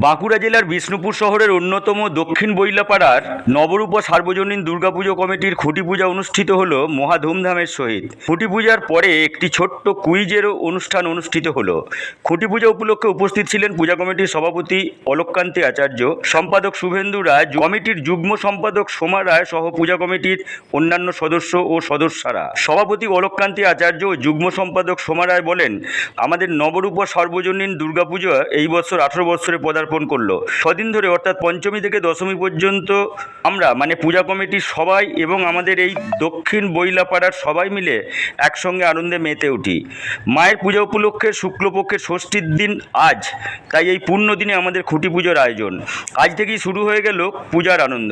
বাঁকুড়া জেলার বিষ্ণুপুর শহরের অন্যতম দক্ষিণ বৈলাপাড়ার নবরূপ সার্বজনীন দুর্গাপুজো কমিটির খুঁটি পূজা অনুষ্ঠিত হলো মহা ধুমধামের সহিত। খুঁটি পূজার পরে একটি ছোট্ট কুইজেরও অনুষ্ঠান অনুষ্ঠিত হল। খুঁটি পূজা উপলক্ষে উপস্থিত ছিলেন পূজা কমিটির সভাপতি অলোককান্তি আচার্য, সম্পাদক শুভেন্দু রায়, কমিটির যুগ্ম সম্পাদক সোমা রায় সহ পূজা কমিটির অন্যান্য সদস্য ও সদস্যরা। সভাপতি অলোককান্তি আচার্য ও যুগ্ম সম্পাদক সোমা রায় বলেন, আমাদের নবরূপ সার্বজনীন দুর্গাপুজো এই বছর আঠারো বছরে পদার্পণ করল। ছদিন ধরে অর্থাৎ পঞ্চমী থেকে দশমী পর্যন্ত আমরা মানে পূজা কমিটির সবাই এবং আমাদের এই দক্ষিণ বইলাপাড়ার সবাই মিলে একসঙ্গে আনন্দে মেতে উঠি। মায়ের পূজা উপলক্ষে শুক্লপক্ষের ষষ্ঠীর দিন আজ, তাই এই পূর্ণ দিনে আমাদের খুঁটি পুজোর আয়োজন। আজ থেকেই শুরু হয়ে গেল পূজার আনন্দ।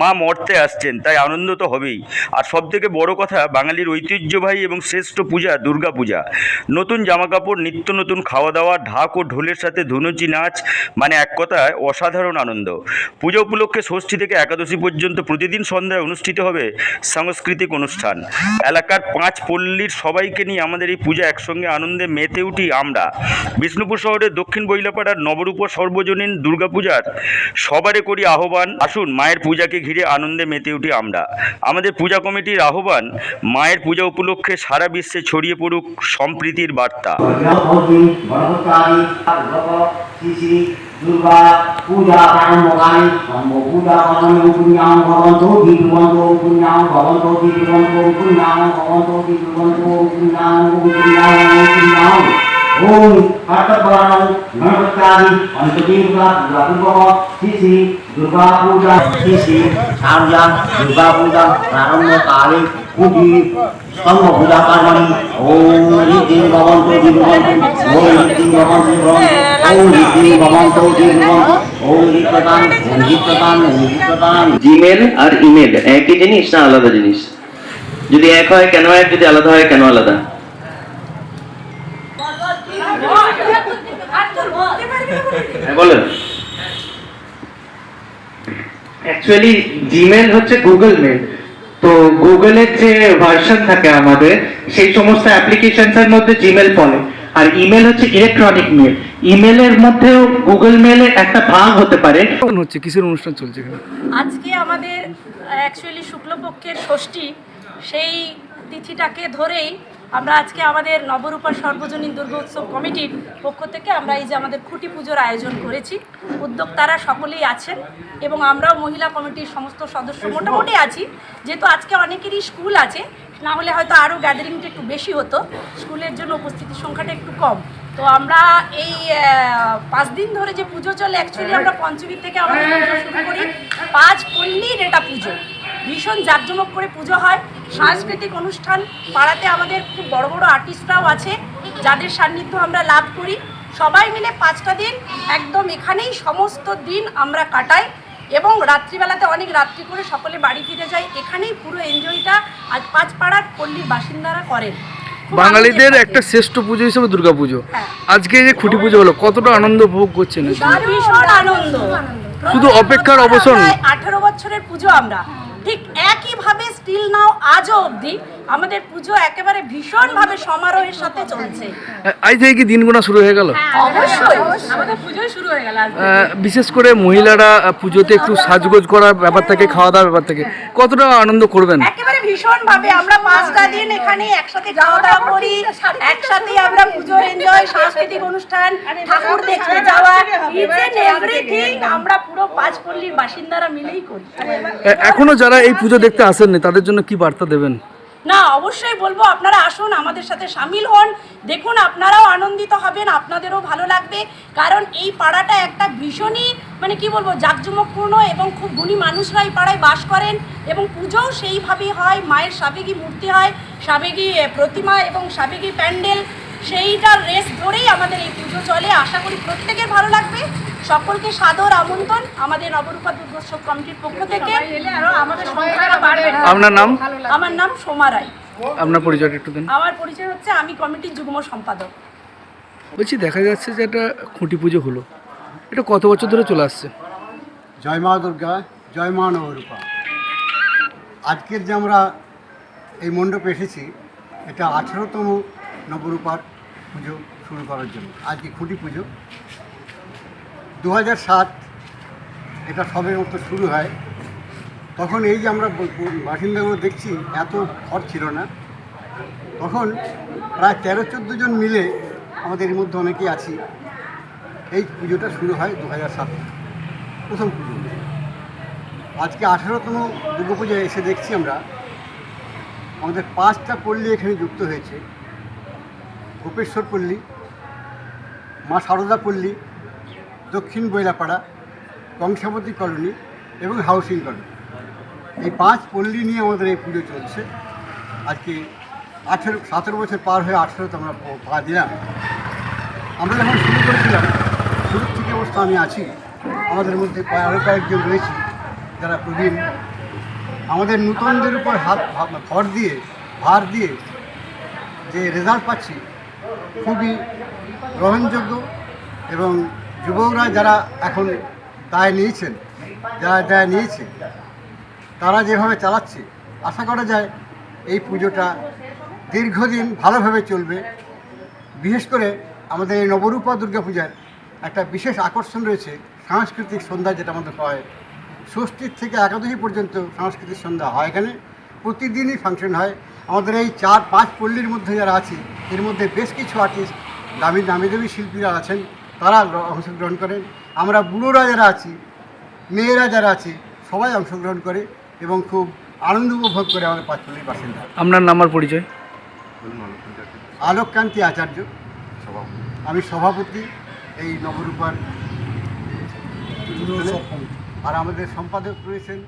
মা মর্তে আসছেন, তাই আনন্দ তো হবেই। আর সবথেকে বড় কথা, বাঙালির ঐতিহ্যবাহী এবং শ্রেষ্ঠ পূজা দুর্গা পূজা নতুন জামাকাপড়, নিত্য নতুন খাওয়া দাওয়া, ঢাক ও ঢোলের সাথে ধুনুচি নাচ মানে এক কথায় অসাধারণ আনন্দ। পুজো উপলক্ষে ষষ্ঠী থেকে একাদশী পর্যন্ত প্রতিদিন সন্ধ্যায় অনুষ্ঠিত হবে সাংস্কৃতিক অনুষ্ঠান। এলাকার পাঁচ পল্লীর সবাইকে নিয়ে আমাদের এই পূজা একসঙ্গে আনন্দে মেতে উঠি আমরা। বিষ্ণুপুর শহরের দক্ষিণ বৈলাপাড়ার নবরূপ সর্বজনীন দুর্গাপূজার সবারে করি আহ্বান। আসুন, মায়ের পূজাকে ঘিরে আনন্দে মেতে উঠি আমরা। আমাদের পূজা কমিটির আহ্বান, মায়ের পূজা উপলক্ষে সারা বিশ্বে ছড়িয়ে পড়ুক সম্প্রীতির বার্তা। গণপতি গণপতারি ব্রত শ্রী শ্রী দুর্গা পূজা প্রারম্ভকারী সম্ভ পূজা পালনে পুণ্যাম ভবন্ত বিদ্রুবন্ত পুণ্যাম ভবন্ত বিদ্রুবন্ত পুণ্যাম ভবন্ত বিদ্রুবন্ত পুণ্যাম পুণ্যাম পুণ্যাম ওম কর্তব্যরাম গণপতারি অন্ততি দুর্গা দুর্গা পূর্ব শ্রী শ্রী দুর্গা পূজা শ্রী শ্রী সারজা দুর্গা পূজা প্রারম্ভকারী পুঁজি স্তম্ভ পূজা পার্বণী ওম রীতি ভবন্ত জিমেল আর ইমেল একই জিনিস না আলাদা জিনিস? যদি এক হয় কেন এক? যদি আলাদা হয় কেন আলাদা? হ্যাঁ, বলেন। অ্যাকচুয়ালি জিমেল হচ্ছে গুগল মেল তো গুগলের যে ভার্সন থাকে আমাদের সেই সমস্ত অ্যাপ্লিকেশনস এর মধ্যে জিমেল পড়ে। আর ইমেল হচ্ছে ইলেকট্রনিক মেল ইমেলের মধ্যেও গুগল মেলের একটা ভাগ হতে পারে। হচ্ছে কিসের অনুষ্ঠান চলছে এখানে? আজকে আমাদের অ্যাকচুয়ালি শুক্লপক্ষের ষষ্ঠী সেই তিথিটাকে ধরেই আমরা আজকে আমাদের নবরূপা সর্বজনীন দুর্গোৎসব কমিটির পক্ষ থেকে আমরা এই যে আমাদের খুঁটি পুজোর আয়োজন করেছি। উদ্যোক্তারা সকলেই আছেন এবং আমরাও মহিলা কমিটির সমস্ত সদস্য মোটামুটি আছি। যেহেতু আজকে অনেকেরই স্কুল আছে না হলে হয়তো আরও গ্যাদারিংটা একটু বেশি হতো। স্কুলের জন্য উপস্থিতির সংখ্যাটা একটু কম। তো আমরা এই পাঁচ দিন ধরে যে পুজো চলে অ্যাকচুয়ালি আমরা পঞ্চমী থেকে আমাদের পুজো শুরু করি। পাঁচ পল্লীর এটা পুজো। ভীষণ জাঁকজমক করে পুজো হয়। সাংস্কৃতিক অনুষ্ঠান পাড়াতে আমাদের খুব বড় বড় আর্টিস্টরাও আছে, যাদের সান্নিধ্য আমরা লাভ করি। সবাই মিলে পাঁচটা দিন একদম এখানেই সমস্ত দিন আমরা কাটাই। এবং রাত্রিবেলাতে অনেক রাত্রি করে সকলে বাড়ি ফিরে যায়। এখানেই পুরো এনজয়টা আজ পাঁচপাড়ার পল্লীর বাসিন্দারা করেন। বাঙালিদের একটা শ্রেষ্ঠ পুজো হিসেবে দুর্গা পুজো আজকে যে খুঁটি পুজো হলো কতটা আনন্দ ভোগ করছেন? শুধু অপেক্ষার অবসর আঠারো বছরের পুজো আমরা। ঠিক একইভাবে স্টিল নাও আজও অবধি আমাদের পুজো একেবারে ভীষণভাবে সমারোহের সাথে চলছে। আজ থেকে কি দিন গোনা শুরু হয়ে গেল? অবশ্যই। আমাদের পুজো শুরু হয়ে গেল বিশেষ করে মহিলারা পুজোতে একটু সাজগোজ করার ব্যাপার থাকে খাওয়া দাওয়ার ব্যাপার থাকে কতটা আনন্দ করবেন? ভীষণ ভাবে আমরা পাঁচটা দিন এখানে একসাথে খাওয়া দাওয়া করি, একসাথে আমরা পুজো এনজয় সাংস্কৃতিক অনুষ্ঠান, ঠাকুর দেখতে যাওয়া এভরিথিং আমরা পুরো পাঁচ পল্লীর বাসিন্দারা মিলেই করি। এখনও যারা এই পুজো দেখতে আসেননি, তাদের জন্য কি বার্তা দেবেন? না, অবশ্যই বলব, আপনারা আসুন, আমাদের সাথে সামিল হন। দেখুন, আপনারাও আনন্দিত হবেন, আপনাদেরও ভালো লাগবে। কারণ এই পাড়াটা একটা ভীষণই মানে কি বলব, জাঁকজমকপূর্ণ এবং খুব গুণী মানুষরা এই পাড়ায় বাস করেন এবং পুজোও সেইভাবেই হয়, মায়ের সাবেগী মূর্তি হয় সাবেগী প্রতিমা এবং সাবেগী প্যান্ডেল, সেইটার রেস ধরেই আমাদের এই পুজো চলে। আশা করি প্রত্যেকের ভালো লাগবে। সকলকে সাদর আমন্ত্রণ আমাদের নবরূপা দুর্গোৎসব কমিটির পক্ষ থেকে। আপনার নাম? আমার নাম সোমা রায়। আপনার পরিচয়টা একটু দেন। আমার পরিচয় হচ্ছে আমি কমিটির যুগ্ম সম্পাদক। বলছি দেখা যাচ্ছে যে একটা খুঁটি পুজো হলো। এটা কত বছর ধরে চলে আসছে? জয় মা দুর্গা জয় মা নবরূপা। আজকের যে আমরা এই মণ্ডপে এসেছি এটা আঠেরোতম নবরূপার পুজো শুরু করার জন্য। আজকে খুঁটি পুজো। দু সাত এটা সবের মতো শুরু হয়। তখন এই যে আমরা বাসিন্দাগুলো দেখছি, এত ঘর ছিল না। তখন প্রায় তেরো চোদ্দ জন মিলে আমাদের এর মধ্যে অনেকেই আছি। এই পুজোটা শুরু হয় দু হাজার সাত প্রথম পুজো। আজকে আঠেরোতম দুর্গা পুজোয় এসে দেখছি আমরা। আমাদের পাঁচটা পল্লী এখানে যুক্ত হয়েছে। গোপেশ্বর পল্লী, মা সারদা পল্লী দক্ষিণ বৈলাপাড়া কংসাবতী কলোনি এবং হাউসিং কলোনি। এই পাঁচ পল্লী নিয়ে আমাদের এই পুজো চলছে। আজকে আঠেরো, সতেরো বছর পার হয়ে আঠেরোতে আমরা প- দিলাম। আমরা যখন শুরু করেছিলাম, শুরুর থেকে অবস্থা আমি আছি। আমাদের মধ্যে আরও কয়েকজন রয়েছে যারা প্রবীণ। আমাদের নূতনদের উপর হাত ভর দিয়ে, ভার দিয়ে যে রেজাল্ট পাচ্ছি, খুবই গ্রহণযোগ্য এবং যুবকরা যারা এখন দায় নিয়েছেন, যারা দায় নিয়েছে, তারা যেভাবে চালাচ্ছে, আশা করা যায় এই পুজোটা দীর্ঘদিন ভালোভাবে চলবে। বিশেষ করে আমাদের এই নবরূপা দুর্গা পূজার একটা বিশেষ আকর্ষণ রয়েছে, সাংস্কৃতিক সন্ধ্যা যেটা আমাদের হয়। ষষ্ঠীর থেকে একাদশী পর্যন্ত সাংস্কৃতিক সন্ধ্যা হয় এখানে। প্রতিদিনই ফাংশন হয়। আমাদের এই চার পাঁচ পল্লীর মধ্যে যারা আছে, এর মধ্যে বেশ কিছু আর্টিস্ট দামি দামি দামি শিল্পীরা আছেন। তারা অংশগ্রহণ করেন। আমরা বুড়োরা যারা আছি মেয়েরা যারা আছে সবাই অংশগ্রহণ করে এবং খুব আনন্দ উপভোগ করে আমাদের পাঁচপল্লির বাসিন্দা। আপনার নাম্বার পরিচয়? আলোককান্তি আচার্য। আমি সভাপতি এই নবরূপার। আর আমাদের সম্পাদক রয়েছেন